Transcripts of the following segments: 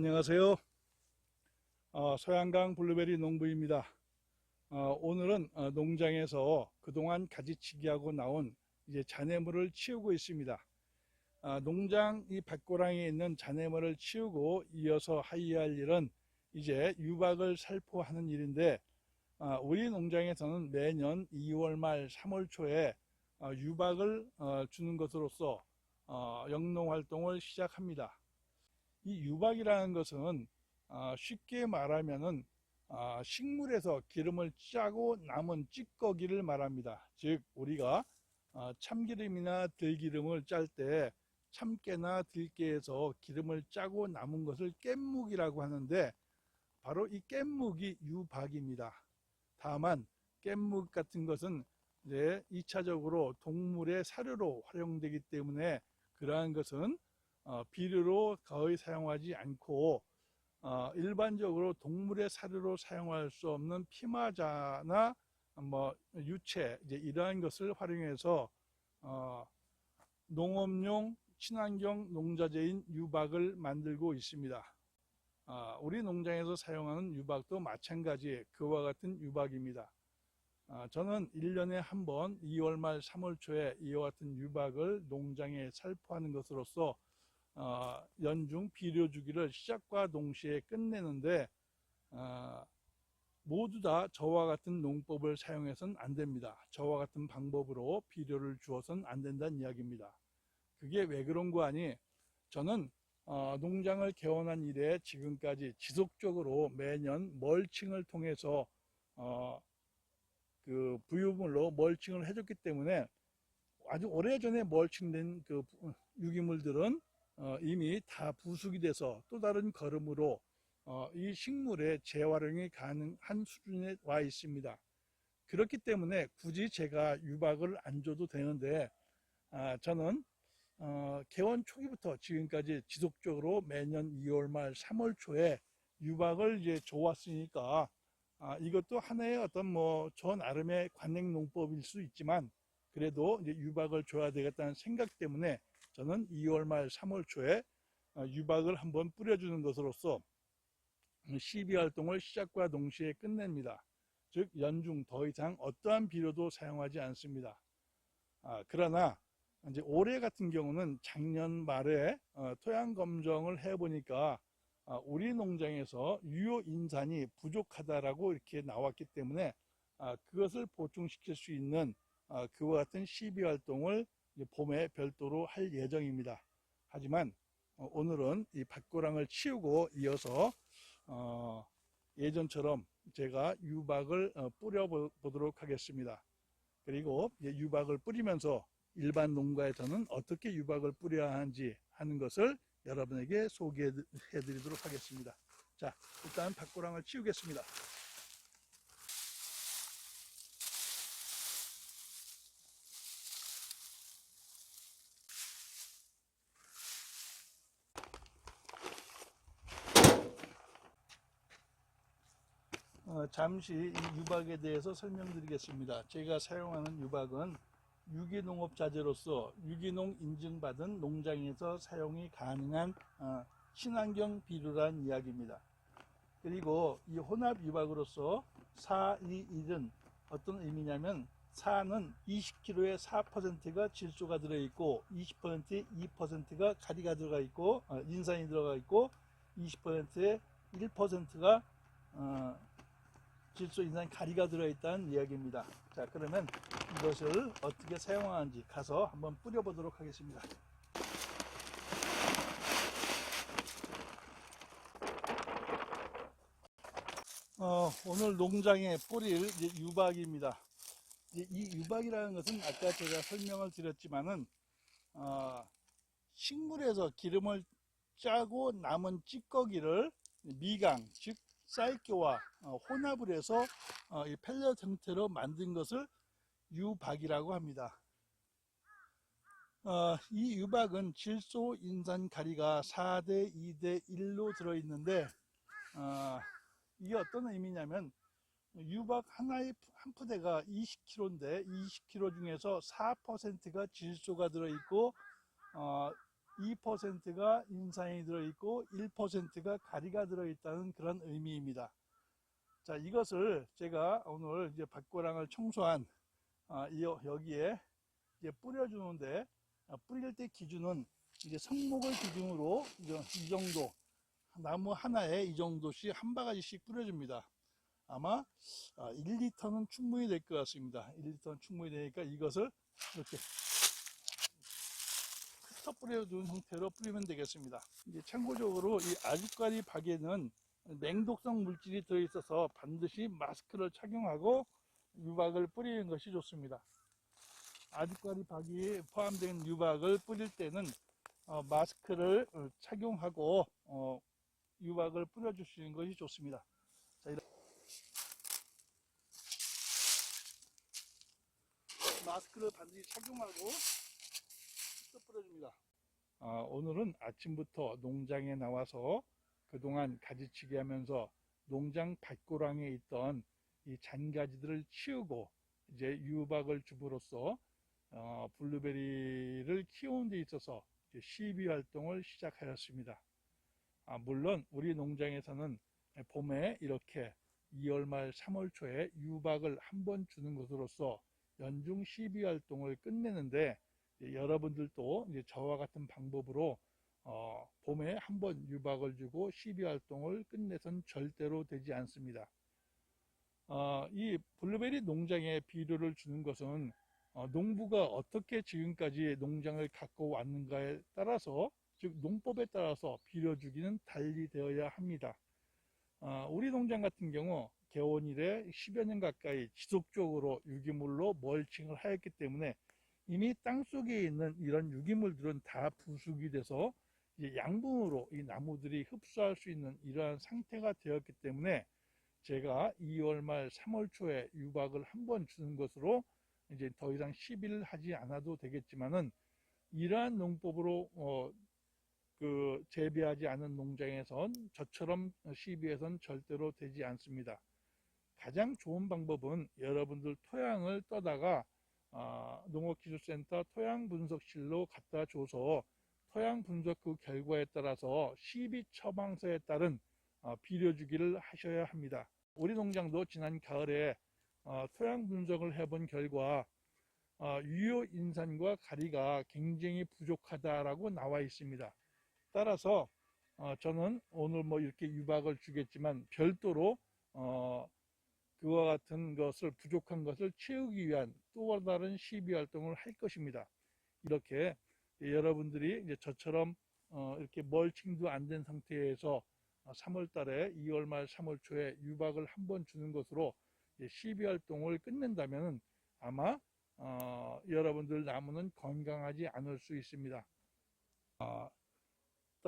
안녕하세요. 어, 소양강 블루베리 농부입니다. 어, 오늘은 어, 농장에서 그동안 가지치기하고 나온 이제 잔해물을 치우고 있습니다. 아, 농장 이 밭고랑에 있는 잔해물을 치우고 이어서 하이할 일은 이제 유박을 살포하는 일인데 아, 우리 농장에서는 매년 2월 말 3월 초에 어, 유박을 어, 주는 것으로서 어, 영농 활동을 시작합니다. 이 유박이라는 것은 어, 쉽게 말하면은 어, 식물에서 기름을 짜고 남은 찌꺼기를 말합니다. 즉 우리가 어, 참기름이나 들기름을 짤 때 참깨나 들깨에서 기름을 짜고 남은 것을 깻묵이라고 하는데 바로 이 깻묵이 유박입니다. 다만 깻묵 같은 것은 이제 2차적으로 동물의 사료로 활용되기 때문에 그러한 것은 어, 비료로 거의 사용하지 않고 어, 일반적으로 동물의 사료로 사용할 수 없는 피마자나 뭐 유채 이제 이러한 것을 활용해서 어, 농업용 친환경 농자재인 유박을 만들고 있습니다. 아, 우리 농장에서 사용하는 유박도 마찬가지 그와 같은 유박입니다. 아, 저는 1년에 한 번 2월 말 3월 초에 이와 같은 유박을 농장에 살포하는 것으로서 어, 연중 비료 주기를 시작과 동시에 끝내는데 어, 모두 다 저와 같은 농법을 사용해서는 안 됩니다. 저와 같은 방법으로 비료를 주어서는 안 된다는 이야기입니다. 그게 왜 그런 거 아니? 저는 어, 농장을 개원한 이래 지금까지 지속적으로 매년 멀칭을 통해서 어, 그 부유물로 멀칭을 해줬기 때문에 아주 오래전에 멀칭된 그 유기물들은 다 부숙이 돼서 또 다른 걸음으로 어, 이 식물의 재활용이 가능한 수준에 와 있습니다. 그렇기 때문에 굳이 제가 유박을 안 줘도 되는데 아, 저는 어, 개원 초기부터 지금까지 지속적으로 매년 2월 말 3월 초에 유박을 이제 줘왔으니까 아, 이것도 하나의 어떤 뭐저 나름의 관행 농법일 수 있지만 그래도 이제 유박을 줘야 되겠다는 생각 때문에 저는 2월 말 3월 초에 어, 유박을 한번 뿌려주는 것으로서 시비 활동을 시작과 동시에 끝냅니다. 즉 연중 더 이상 어떠한 비료도 사용하지 않습니다. 아, 그러나 이제 올해 같은 경우는 작년 말에 어, 토양 검정을 해보니까 아, 우리 농장에서 유효 인산이 부족하다라고 이렇게 나왔기 때문에 아, 그것을 보충시킬 수 있는 아, 그와 같은 시비 활동을 봄에 별도로 할 예정입니다. 하지만 어, 오늘은 이 밭고랑을 치우고 이어서 어, 예전처럼 제가 유박을 어, 뿌려 보도록 하겠습니다. 그리고 유박을 뿌리면서 일반 농가에서는 어떻게 유박을 뿌려야 하는지 하는 것을 여러분에게 소개해 드리도록 하겠습니다. 자, 일단 밭고랑을 치우겠습니다. 어, 잠시 이 유박에 대해서 설명드리겠습니다. 제가 사용하는 유박은 유기농업 자재로서 유기농 인증받은 농장에서 사용이 가능한 어, 친환경 비료란 이야기입니다. 그리고 이 혼합 유박으로서 4, 2, 1은 어떤 의미냐면 4는 20kg에 4%가 질소가 들어있고 20%에 2%가 가리가 들어가 있고 어, 인산이 들어가 있고 20%에 1%가 어, 질소 인산 가리가 들어있다는 이야기입니다. 자 그러면 이것을 어떻게 사용하는지 가서 한번 뿌려보도록 하겠습니다. 어, 오늘 농장에 뿌릴 유박입니다. 이 유박이라는 것은 아까 제가 설명을 드렸지만은 어, 식물에서 기름을 짜고 남은 찌꺼기를 미강 즉 쌀교와 어, 혼합을 해서 어, 이 펠렛 형태로 만든 것을 유박이라고 합니다. 어, 이 유박은 질소 인산 가리가 4대 2대 1로 들어있는데 어, 이게 어떤 의미냐면 유박 하나의 한 푸대가 20kg인데 20kg 중에서 4%가 질소가 들어있고 어, 2%가 인산이 들어있고 1%가 가리가 들어있다는 그런 의미입니다. 자, 이것을 제가 오늘 이제 밭고랑을 청소한 아, 이 여기에 이제 뿌려주는데 아, 뿌릴 때 기준은 이제 성목을 기준으로 이 정도 나무 하나에 이 정도씩 한 바가지씩 뿌려줍니다. 아마 1리터는 충분히 될 것 같습니다. 1리터는 충분히 되니까 이것을 이렇게 흩어 뿌려준 형태로 뿌리면 되겠습니다. 이제 참고적으로 이 아주까리 박에는 맹독성 물질이 들어있어서 반드시 마스크를 착용하고 유박을 뿌리는 것이 좋습니다. 아주까리 박이 포함된 유박을 뿌릴 때는 어, 마스크를 어, 착용하고 어, 유박을 뿌려주시는 것이 좋습니다. 자, 이렇게 마스크를 반드시 착용하고 또 뿌려줍니다. 아, 오늘은 아침부터 농장에 나와서 그동안 가지치기 하면서 농장 밭고랑에 있던 이 잔가지들을 치우고 이제 유박을 줍으로써 어, 블루베리를 키우는 데 있어서 시비 활동을 시작하였습니다. 아, 물론 우리 농장에서는 봄에 이렇게 2월 말 3월 초에 유박을 한 번 주는 것으로서 연중 시비 활동을 끝내는데 여러분들도 이제 저와 같은 방법으로 어, 봄에 한 번 유박을 주고 시비 활동을 끝내선 절대로 되지 않습니다. 어, 이 블루베리 농장에 비료를 주는 것은 어, 농부가 어떻게 지금까지 농장을 갖고 왔는가에 따라서 즉 농법에 따라서 비료 주기는 달리 되어야 합니다. 어, 우리 농장 같은 경우 개원 이래 10여 년 가까이 지속적으로 유기물로 멀칭을 하였기 때문에 이미 땅 속에 있는 이런 유기물들은 다 부숙이 돼서 양분으로 이 나무들이 흡수할 수 있는 이러한 상태가 되었기 때문에 제가 2월 말 3월 초에 유박을 한 번 주는 것으로 이제 더 이상 시비를 하지 않아도 되겠지만은 이러한 농법으로 어, 그 재배하지 않은 농장에선 저처럼 시비해선 절대로 되지 않습니다. 가장 좋은 방법은 여러분들 토양을 떠다가 아, 농업기술센터 토양분석실로 갖다 줘서 토양 분석 그 결과에 따라서 시비 처방서에 따른 어, 비료 주기를 하셔야 합니다. 우리 농장도 지난 가을에 어, 토양 분석을 해본 결과 어, 유효 인산과 가리가 굉장히 부족하다라고 나와 있습니다. 따라서 어, 저는 오늘 뭐 이렇게 유박을 주겠지만 별도로 어, 그와 같은 것을 부족한 것을 채우기 위한 또 다른 시비 활동을 할 것입니다. 이렇게 여러분들이 이제 저처럼 어, 이렇게 멀칭도 안 된 상태에서 3월 달에 2월 말 3월 초에 유박을 한 번 주는 것으로 시비 활동을 끝낸다면 아마 어, 여러분들 나무는 건강하지 않을 수 있습니다. 어,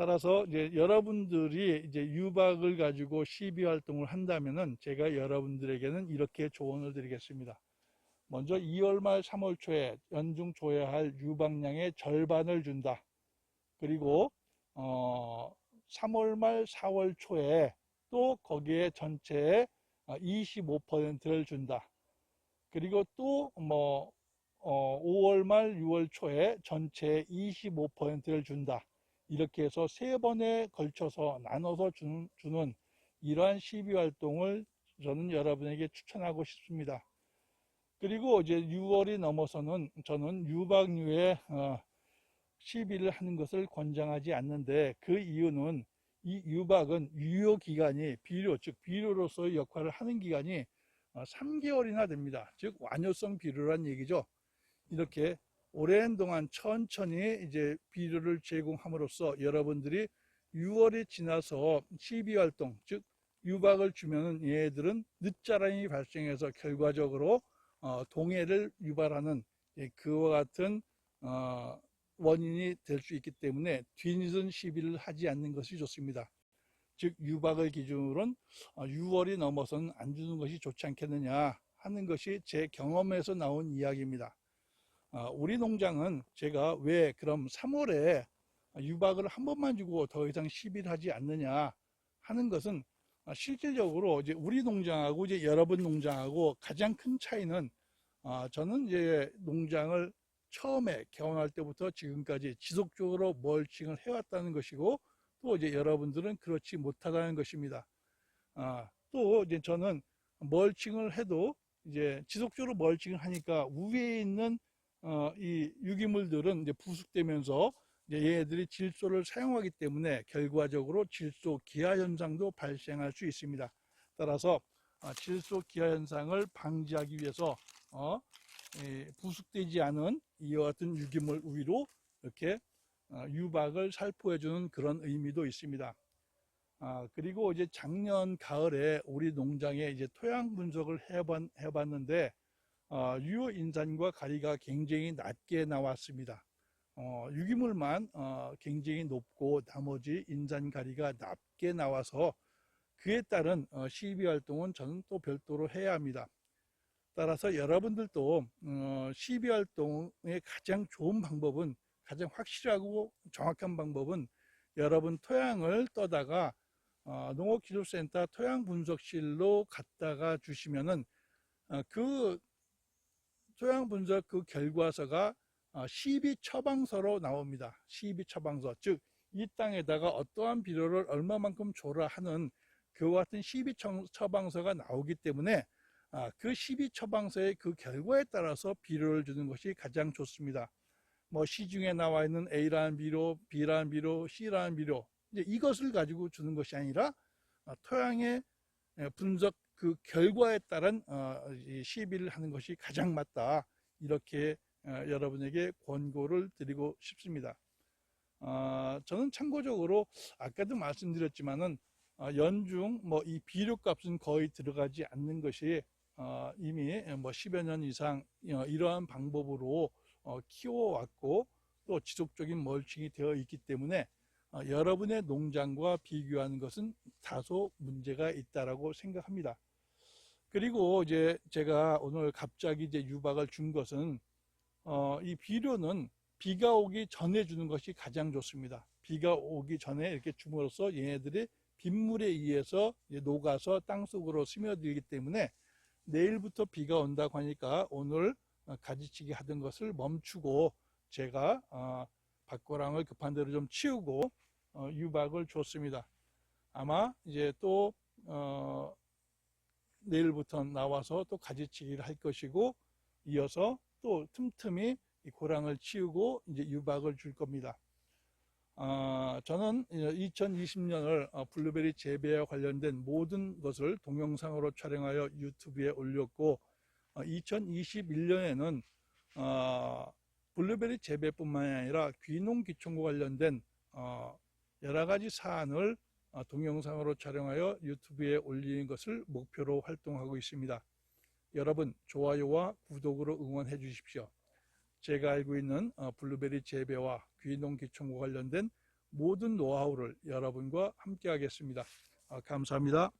따라서 이제 여러분들이 이제 유박을 가지고 시비 활동을 한다면은 제가 여러분들에게는 이렇게 조언을 드리겠습니다. 먼저 2월 말 3월 초에 연중 줘야 할 유박량의 절반을 준다. 그리고 어 3월 말 4월 초에 또 거기에 전체의 25%를 준다. 그리고 또뭐 어 5월 말 6월 초에 전체 25%를 준다. 이렇게 해서 세 번에 걸쳐서 나눠서 주는, 주는 이러한 시비 활동을 저는 여러분에게 추천하고 싶습니다. 그리고 이제 6월이 넘어서는 저는 유박류의 어, 시비를 하는 것을 권장하지 않는데 그 이유는 이 유박은 유효 기간이 비료 즉 비료로서의 역할을 하는 기간이 3개월이나 어, 됩니다. 즉 완효성 비료란 얘기죠. 이렇게 오랜 동안 천천히 이제 비료를 제공함으로써 여러분들이 6월이 지나서 시비 활동 즉 유박을 주면은 얘들은 늦자람이 발생해서 결과적으로 어, 동해를 유발하는 예, 그와 같은 어, 원인이 될 수 있기 때문에 뒤늦은 시비를 하지 않는 것이 좋습니다. 즉 유박을 기준으로는 6월이 어, 넘어서는 안 주는 것이 좋지 않겠느냐 하는 것이 제 경험에서 나온 이야기입니다. 어, 우리 농장은 제가 왜 그럼 3월에 유박을 한 번만 주고 더 이상 시비를 하지 않느냐 하는 것은 아, 실질적으로 이제 우리 농장하고 이제 여러분 농장하고 가장 큰 차이는 아, 저는 이제 농장을 처음에 개원할 때부터 지금까지 지속적으로 멀칭을 해왔다는 것이고 또 이제 여러분들은 그렇지 못하다는 것입니다. 아, 또 이제 저는 멀칭을 해도 이제 지속적으로 멀칭을 하니까 위에 있는 어, 이 유기물들은 이제 부숙되면서 이제 얘네들이 질소를 사용하기 때문에 결과적으로 질소 기화 현상도 발생할 수 있습니다. 따라서 아, 질소 기화 현상을 방지하기 위해서 어, 이 부숙되지 않은 이와 같은 유기물 위로 이렇게 어, 유박을 살포해주는 그런 의미도 있습니다. 아, 그리고 이제 작년 가을에 우리 농장에 이제 토양 분석을 해봤, 해봤는데 어, 유효 인산과 가리가 굉장히 낮게 나왔습니다. 어, 유기물만 어, 굉장히 높고 나머지 인산 가리가 낮게 나와서 그에 따른 어, 시비 활동은 저는 또 별도로 해야 합니다. 따라서 여러분들도 어, 시비 활동의 가장 좋은 방법은 가장 확실하고 정확한 방법은 여러분 토양을 떠다가 어, 농업기술센터 토양 분석실로 갖다가 주시면은 어, 그 토양분석 그 결과서가 어, 시비 처방서로 나옵니다. 시비 처방서 즉 이 땅에다가 어떠한 비료를 얼마만큼 줘라 하는 그와 같은 시비 청- 처방서가 나오기 때문에 아, 그 시비 처방서의 그 결과에 따라서 비료를 주는 것이 가장 좋습니다. 뭐 시중에 나와 있는 A라는 비료, B라는 비료, C라는 비료 이제 이것을 가지고 주는 것이 아니라 어, 토양의 에, 분석 그 결과에 따른 어, 이 시비를 하는 것이 가장 맞다 이렇게 어, 여러분에게 권고를 드리고 싶습니다. 어, 저는 참고적으로 아까도 말씀드렸지만은 어, 연중 뭐 이 비료값은 거의 들어가지 않는 것이 어, 이미 뭐 10여 년 이상 어, 이러한 방법으로 어, 키워왔고 또 지속적인 멀칭이 되어 있기 때문에 어, 여러분의 농장과 비교하는 것은 다소 문제가 있다라고 생각합니다. 그리고 이제 제가 오늘 갑자기 이제 유박을 준 것은 어, 이 비료는 비가 오기 전에 주는 것이 가장 좋습니다. 비가 오기 전에 이렇게 줌으로써 얘네들이 빗물에 의해서 녹아서 땅 속으로 스며들기 때문에 내일부터 비가 온다고 하니까 오늘 어, 가지치기 하던 것을 멈추고 제가 어, 밭고랑을 급한 대로 좀 치우고 어, 유박을 줬습니다. 아마 이제 또 어, 내일부터 나와서 또 가지치기를 할 것이고 이어서 또 틈틈이 이 고랑을 치우고 이제 유박을 줄 겁니다. 어, 저는 2020년을 어, 블루베리 재배와 관련된 모든 것을 동영상으로 촬영하여 유튜브에 올렸고 2021년에는 어, 블루베리 재배뿐만 아니라 귀농 기촌과 관련된 어, 여러 가지 사안을 어, 동영상으로 촬영하여 유튜브에 올리는 것을 목표로 활동하고 있습니다. 여러분 좋아요와 구독으로 응원해 주십시오. 제가 알고 있는 어, 블루베리 재배와 귀농기촌과 관련된 모든 노하우를 여러분과 함께 하겠습니다. 아, 감사합니다.